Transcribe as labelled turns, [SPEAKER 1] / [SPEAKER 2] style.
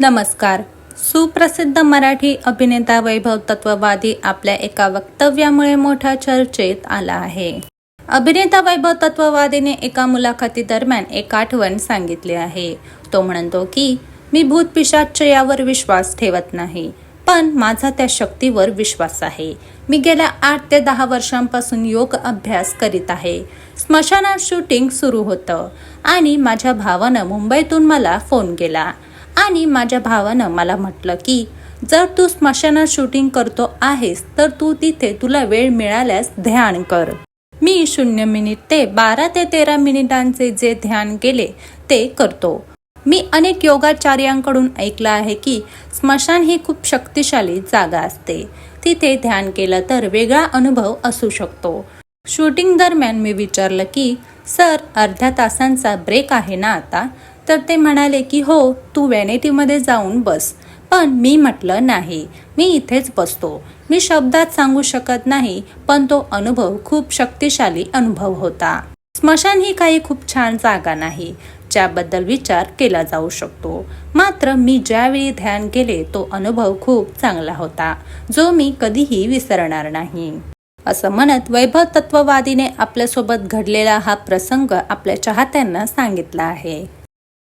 [SPEAKER 1] नमस्कार. सुप्रसिद्ध मराठी अभिनेता वैभव तत्ववादी आपल्या एका वक्तव्यामुळे मोठ्या चर्चेत आला आहे. अभिनेता वैभव तत्ववादीने एका मुलाखतीदरम्यान एक आठवण सांगितली आहे. तो म्हणतो की मी भूतपिशाच यावर विश्वास ठेवत नाही पण माझा त्या शक्तीवर विश्वास आहे. मी गेल्या आठ ते दहा वर्षांपासून योग अभ्यास करीत आहे. स्मशानात शूटिंग सुरू होतं आणि माझ्या भावानं मुंबईतून मला फोन केला. आणि माझ्या भावानं मला म्हटलं की जर तू स्मशानात शूटिंग करतो आहेस तर तू तिथे तुला वेळ मिळाल्यास ध्यान कर. मी शून्य मिनिट ते बारा ते तेरा मिनिटांचे जे ध्यान केले ते करतो. मी अनेक योगाचार्यांकडून ऐकलं आहे की स्मशान ही खूप शक्तिशाली जागा असते. तिथे ध्यान केलं तर वेगळा अनुभव असू शकतो. शूटिंग दरम्यान मी विचारलं की सर अर्ध्या तासांचा ब्रेक आहे ना आता? तर ते म्हणाले की हो तू वेनेटीमध्ये जाऊन बस. पण मी म्हटलं नाही. मी इथेच बसतो. मी शब्दात सांगू शकत नाही पण तो अनुभव खूप शक्तिशाली अनुभव होता. स्मशान ही काही खूप छान जागा नाही ज्याबद्दल विचार केला जाऊ शकतो. मात्र मी ज्यावेळी ध्यान केले तो अनुभव खूप चांगला होता जो मी कधीही विसरणार नाही. असं म्हणत वैभव तत्ववादीने आपल्यासोबत घडलेला हा प्रसंग आपल्या चाहत्यांना सांगितला आहे.